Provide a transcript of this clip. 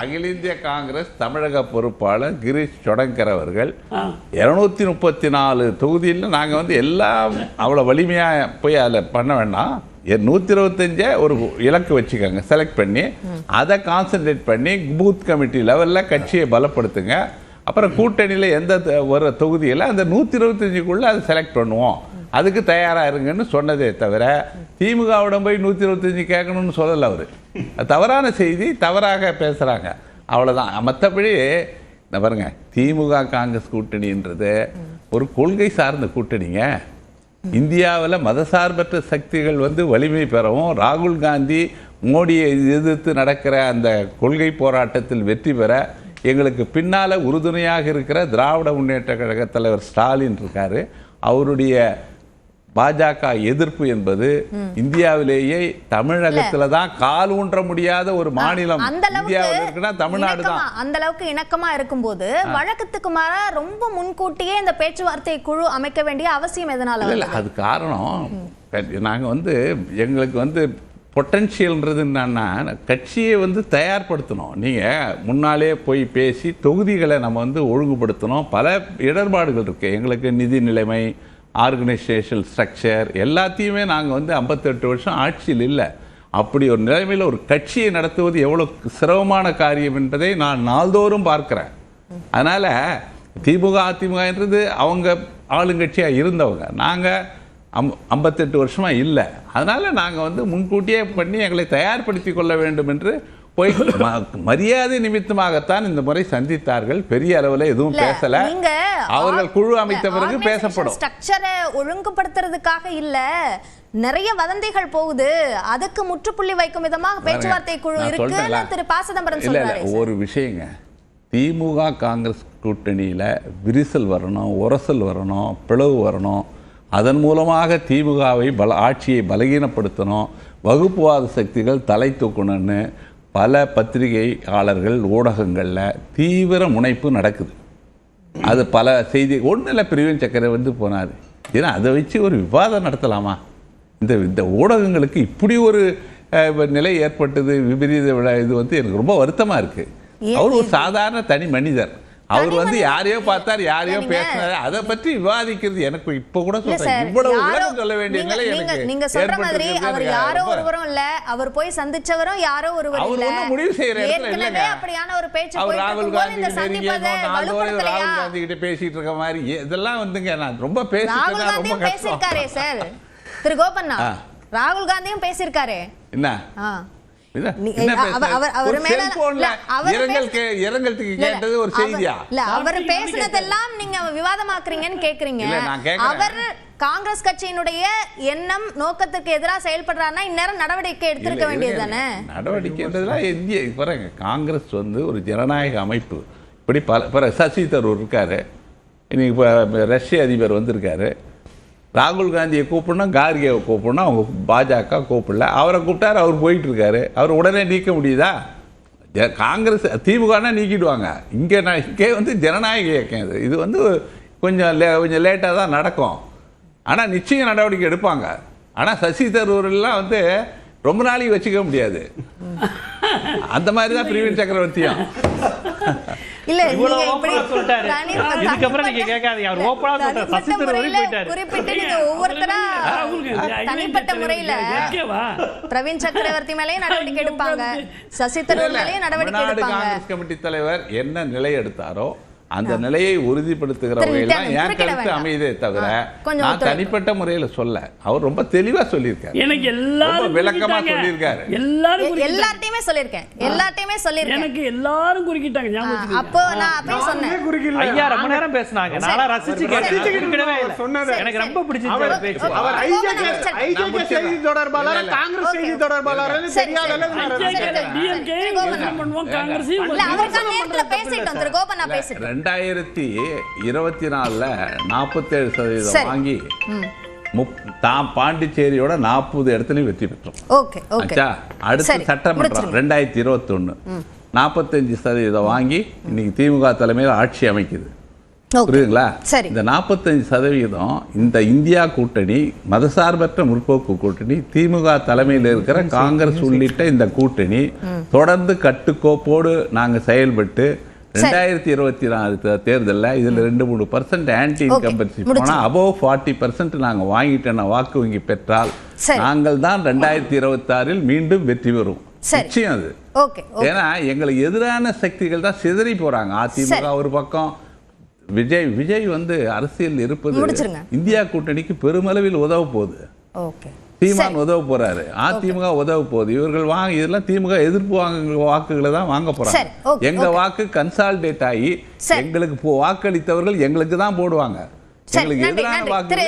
அகில இந்திய காங்கிரஸ் தமிழக பொறுப்பாளர் கிரீஷ் சொடங்கர் அவர்கள் இருநூத்தி முப்பத்தி நாலு தொகுதியில் நாங்க வந்து எல்லாம் அவ்வளவு வலிமையா போய் அதில் பண்ண வேண்டாம். நூத்தி இருபத்தஞ்ச ஒரு இலக்கு வச்சுக்கோங்க செலக்ட் பண்ணி அதை கான்சென்ட்ரேட் பண்ணி பூத் கமிட்டி லெவல்ல கட்சியை பலப்படுத்துங்க. அப்புறம் கூட்டணியில் எந்த ஒரு தொகுதியில் அந்த நூற்றி இருபத்தஞ்சுக்குள்ளே அதை செலக்ட் பண்ணுவோம். அதுக்கு தயாராக இருங்கன்னு சொன்னதே தவிர திமுகவிடம் போய் நூற்றி இருபத்தஞ்சு கேட்கணும்னு சொல்லலை அவர். தவறான செய்தி தவறாக பேசுகிறாங்க அவ்வளோதான் மற்றபடி இந்த பாருங்க திமுக காங்கிரஸ் கூட்டணின்றது ஒரு கொள்கை சார்ந்த கூட்டணிங்க. இந்தியாவில் மதசார்பற்ற சக்திகள் வந்து வலிமை பெறவும் ராகுல் காந்தி மோடியை எதிர்த்து நடக்கிற அந்த கொள்கை போராட்டத்தில் வெற்றி பெற எங்களுக்கு பின்னால் உறுதுணையாக இருக்கிற திராவிட முன்னேற்ற கழக தலைவர் ஸ்டாலின் இருக்கார். அவருடைய பாஜக எதிர்ப்பு என்பது இந்தியாவிலேயே தமிழகத்துல தான் கால் ஊன்ற முடியாத ஒரு மாநிலம். இந்தியாவில் இருக்குன்னா தமிழ்நாடு தான். அந்த அளவுக்கு இணக்கமா இருக்கும்போது வழக்கத்துக்கு மாறா ரொம்ப முன்கூட்டியே இந்த பேச்சுவார்த்தை குழு அமைக்க வேண்டிய அவசியம் எதனால இல்ல? அது காரணம். நாங்கள் வந்து எங்களுக்கு வந்து பொட்டன்ஷியல்ன்றது என்னன்னா கட்சியை வந்து தயார்படுத்தணும். நீங்கள் முன்னாலே போய் பேசி தொகுதிகளை நம்ம வந்து ஒழுங்குபடுத்தணும். பல இடர்பாடுகள் இருக்குது எங்களுக்கு நிதி நிலைமை ஆர்கனைசேஷன் ஸ்ட்ரக்சர் எல்லாத்தையுமே நாங்கள் வந்து ஐம்பத்தெட்டு வருஷம் ஆட்சியில் இல்லை. அப்படி ஒரு நிலைமையில் ஒரு கட்சியை நடத்துவது எவ்வளோ சிரமமான காரியம் என்பதை நான் நாள்தோறும் பார்க்குறேன். அதனால் திமுக அதிமுகன்றது அவங்க ஆளுங்கட்சியாக இருந்தவங்க. நாங்கள் அம் ஐம்பத்தெட்டு வருஷமாக இல்லை. அதனால் நாங்கள் வந்து முன்கூட்டியே பண்ணி எங்களை தயார்படுத்தி கொள்ள வேண்டும் என்று போய் மரியாதை நிமித்தமாகத்தான் இந்த முறை சந்தித்தார்கள். பெரிய அளவில் எதுவும் பேசல. நீங்க அவர்கள் குழு அமைத்த பிறகு பேசப்படும். ஸ்ட்ரக்சரை ஒழுங்குபடுத்துறதுக்காக இல்ல. நிறைய வதந்திகள் போகுது. அதுக்கு முற்றுப்புள்ளி வைக்கும் விதமாக பேச்சுவார்த்தை குழு இருக்குன்னு. திரு ப சிதம்பரம் இல்ல ஒரு விஷயங்க. திமுக காங்கிரஸ் கூட்டணியில விரிசல் வரணும் உரசல் வரணும் பிளவு வரணும். அதன் மூலமாக திமுகவை பல ஆட்சியை பலகீனப்படுத்தணும். வகுப்புவாத சக்திகள் தலை தூக்கணும்னு பல பத்திரிகையாளர்கள் ஊடகங்கள்ல தீவிர முனைப்பு நடக்குது. அது பல செய்தி ஒன்றில் பிரிவின் சக்கரை வந்து போனார். ஏன்னா அதை வச்சு ஒரு விவாதம் நடத்தலாமா? இந்த இந்த ஊடகங்களுக்கு இப்படி ஒரு நிலை ஏற்பட்டது விபரீத விழா இது வந்து எனக்கு ரொம்ப வருத்தமா இருக்கு. ஏன் அவர் ஒரு சாதாரண தனி மனிதர். அவர் வந்து யாரையோ பார்த்தார் யாரையோ பேசினாரு. அதை பற்றி விவாதிக்கிறது எனக்கு இப்ப கூட சொல்றேன். இவ்வளவு விளக்கம் சொல்ல வேண்டிய நிலை நீங்க எனக்கு நீங்க சொல்ற மாதிரி அவர் யாரோ ஒருவரும் இல்ல. அவர் போய் சந்திச்சவரும் யாரோ ஒருவர் அவர் இல்ல. முடிவு செய்யற இடத்துல. அப்படியான ஒரு பேச்சு அவர் ராகுல் காந்தி ராகுல் காந்தி கிட்ட பேசிட்டு இருக்க மாதிரி. இதெல்லாம் வந்துங்க நான் ரொம்ப ராகுல் பேசிட்டு ரொம்ப பேசியிருக்காரே சார். திரு கோபண்ணா. ராகுல் காந்தியும் பேசியிருக்காரு. என்ன? கேட்டது ஒரு செய்தியா? இல்ல அவர் பேசினதெல்லாம் நீங்க விவாதமாக்குறீங்கன்னு கேக்குறீங்க. இல்ல, நான் கேக்குறேன். அவர் காங்கிரஸ் கட்சியினுடைய எண்ணம் நோக்கத்துக்கு எதிராக செயல்படுறாருன்னா இந்நேரம் நடவடிக்கை எடுத்திருக்க வேண்டியது. தானே? நடவடிக்கைன்றதுலாம் இந்திய பாருங்க காங்கிரஸ் வந்து ஒரு ஜனநாயக அமைப்பு. இப்படி பல பிற சசி தரூர் இருக்காரு. இன்னைக்கு இப்போ ரஷ்ய அதிபர் வந்திருக்காரு. ராகுல் காந்தியை கூப்பிடணும் கார்கேவை கூப்பிடணும் அவங்க பாஜக கூப்பிடல. அவரை கூப்பிட்டாரு அவர் போயிட்டு இருக்காரு அவர் உடனே நீக்க முடியுதா? காங்கிரஸ் திமுகனா நீக்கிடுவாங்க. இங்கே நான் இங்கே வந்து ஜனநாயக இயக்கம் இது. இது வந்து கொஞ்சம் லே கொஞ்சம் லேட்டாக தான் நடக்கும். ஆனால் நிச்சயம் நடவடிக்கை எடுப்பாங்க. ஆனால் சசி தரூர்லாம் வந்து ரொம்ப நாளைக்கு வச்சுக்க முடியாது. அந்த மாதிரி தான் பிரவீன் சக்கரவர்த்தியும். இல்ல இவ்வளவு சொல்லிட்டாரு. இதுக்கப்புறம் நீங்க கேட்காதீங்க. அவர். சசி தரூர் போயிட்டாரு. குறிப்பிட்டு நீங்க ஒவ்வொருத்தரா தனிப்பட்ட முறையில? பிரவீன் சக்கரவர்த்தி மேலேயும் நடவடிக்கை எடுப்பாங்க சசி தரூர் மேலேயும் நடவடிக்கை எடுப்பாங்க காங்கிரஸ் கமிட்டி தலைவர் என்ன நிலை எடுத்தாரோ அந்த நிலையை உறுதிப்படுத்துகிற வகையில் தான் என் கருத்து. அமைதே தவிர நான். தனிப்பட்ட முறையில் சொல்ல அவர் ரொம்ப தெளிவா சொல்லியிருக்காரு எனக்கு எல்லாரும் விளக்கமா. சொல்லியிருக்காரு. எல்லாரும் எ- குறுக்கிட்டாங்க. எல்லார்ட்டையுமே சொல்லியிருக்கேன் எல்லார்ட்டையுமே சொல்லியிருக்கேன் எனக்கு எல்லாரும் குறுக்கிட்டாங்க. அப்போ நான் அப்பயே சொன்னேன் ஐயா ரொம்ப நேரம் பேசுனாங்க நானா ரசிச்சு கேட்டேன். சொன்னது. எனக்கு ரொம்ப பிடிச்சிருச்சு அவர் அவர் பேச்சு அவர் அவர் அமைச்சர். ஐஜேகே செய்தி தொடர்பாளர். காங்கிரஸ் செய்தி. தொடர்பாளர் தெரியாத. அளவு நான். என்ன பண்ணுவோம் காங்கிரஸையும் இல்ல விமர்சனம் நேரத்துல பேசிட்டோம் திரு இல்ல கோபண்ணா பேசிட்டோம் ரெண்டாயிரத்தி இருபத்தி நாலுல நாற்பத்தேழு. சதவீதம் வாங்கி முப் தாம் பாண்டிச்சேரியோட நாற்பது இடத்துலயும் வெற்றி பெற்றோம். Okay okay. ஆச்சா அடுத்து சட்டமன்றம். ரெண்டாயிரத்தி இருபத்தொன்னு. நாற்பத்தஞ்சு சதவீதம் வாங்கி இன்னைக்கு திமுக தலைமையில் ஆட்சி அமைக்குது. புரியுதுங்களா. இந்த நாற்பத்தஞ்சு சதவீதம் இந்த இந்தியா கூட்டணி மதசார்பற்ற முற்போக்கு கூட்டணி திமுக தலைமையில் இருக்கிற காங்கிரஸ் உள்ளிட்ட இந்த கூட்டணி தொடர்ந்து கட்டுக்கோப்போடு நாங்க செயல்பட்டு ரெண்டாயிரத்தி இருபத்தி நாலு தேர்தலில் இதுல ரெண்டு மூணு பர்சன்ட் ஆன்டி. இன்கம்பன்சி போனா முடிச்சு. அபவ் ஃபார்ட்டி பர்சன்ட் நாங்க வாங்கிட்டோம் வாக்கு வங்கி பெற்றால். நாங்கள் தான் ரெண்டாயிரத்தி இருபத்தி ஆறில் மீண்டும் வெற்றி பெறும். நிச்சயம் அது ஏன்னா எங்களுக்கு எதிரான சக்திகள் தான் சிதறி போறாங்க அதிமுக. ஒரு பக்கம் விஜய் விஜய் வந்து அரசியல் இருப்பது. இந்தியா கூட்டணிக்கு பெருமளவில் உதவ போகுது ஓகே சீமான் உதவ போறாரு. அதிமுக உதவ போகுது. இவர்கள் வாங்க இதெல்லாம் திமுக எதிர்ப்பு வாங்க வாக்குகளை தான் வாங்க போறாங்க. எங்க. வாக்கு கன்சால்டேட் ஆகி. எங்களுக்கு வாக்களித்தவர்கள் எங்களுக்கு தான் போடுவாங்க. எங்களுக்கு எதிரான வாக்குகளை